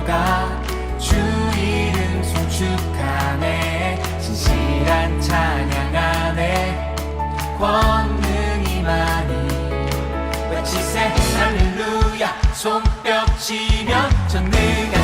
들어가 주 이름 송축하네. 진실한 찬양 안에 권능이 많이 외치세 할렐루야. 손뼉치며 전능한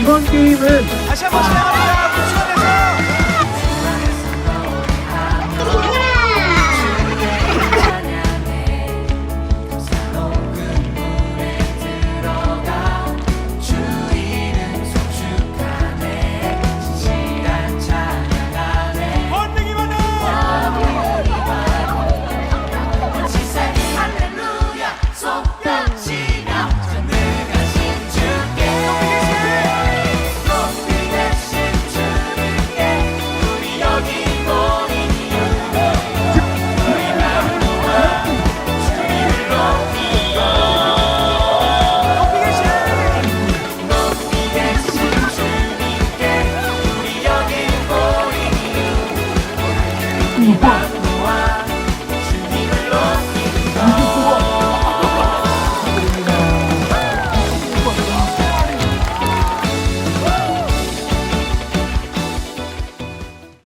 이번 게임은 다시 한번 진행합니다.